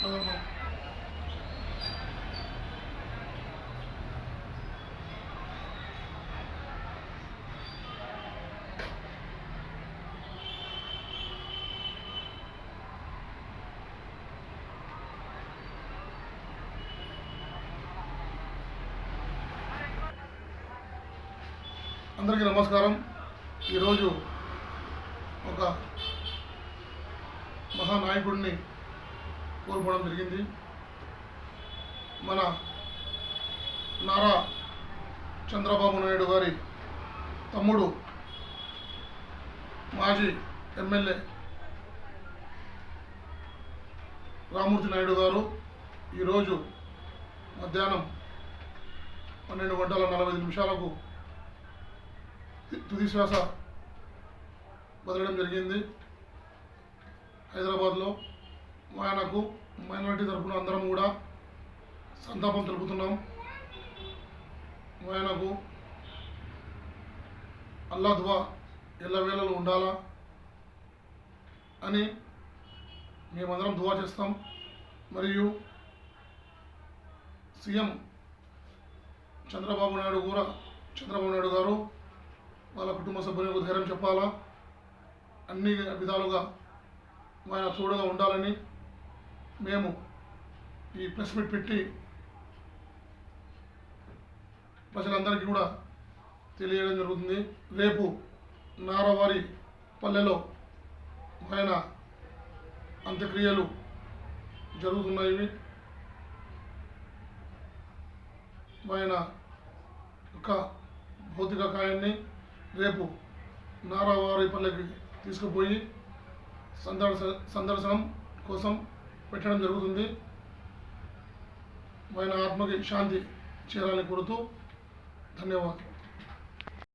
అందరికీ నమస్కారం. ఈరోజు ఒక మహానాయకుడిని కోల్పోవడం జరిగింది. మన నారా చంద్రబాబు నాయుడు గారి తమ్ముడు మాజీ ఎమ్మెల్యే రామూర్తి నాయుడు గారు ఈరోజు మధ్యాహ్నం పన్నెండు గంటల నలభై ఐదు నిమిషాలకు తుది శ్వాస వదలడం జరిగింది. హైదరాబాద్లో ఆయనకు మైనారిటీ తరఫున అందరం కూడా సంతాపం తెలుపుతున్నాం. ఆయనకు అల్లాద్వా ఎల్లవేళలు ఎల్లవేళలో ఉండాలా అని మేమందరం దువా చేస్తాం. మరియు సీఎం చంద్రబాబు నాయుడు కూడా చంద్రబాబు నాయుడు గారు వాళ్ళ కుటుంబ సభ్యులకు ధైర్యం చెప్పాలా? అన్ని విధాలుగా ఆయన తోడుగా ఉండాలని మేము ఈ ప్రెస్ మీట్ పెట్టి ప్రజలందరికీ కూడా తెలియడం జరుగుతుంది. రేపు నారవారి పల్లెలో ఆయన అంత్యక్రియలు జరుగుతున్నాయి ఆయన యొక్క భౌతిక కాయాన్ని రేపు నారావారి పల్లెకి తీసుకుపోయి సందర్శ సందర్శనం కోసం పెట్టడం జరుగుతుంది. ఆయన ఆత్మకి శాంతి చేరాలని కోరుతూ ధన్యవాదాలు.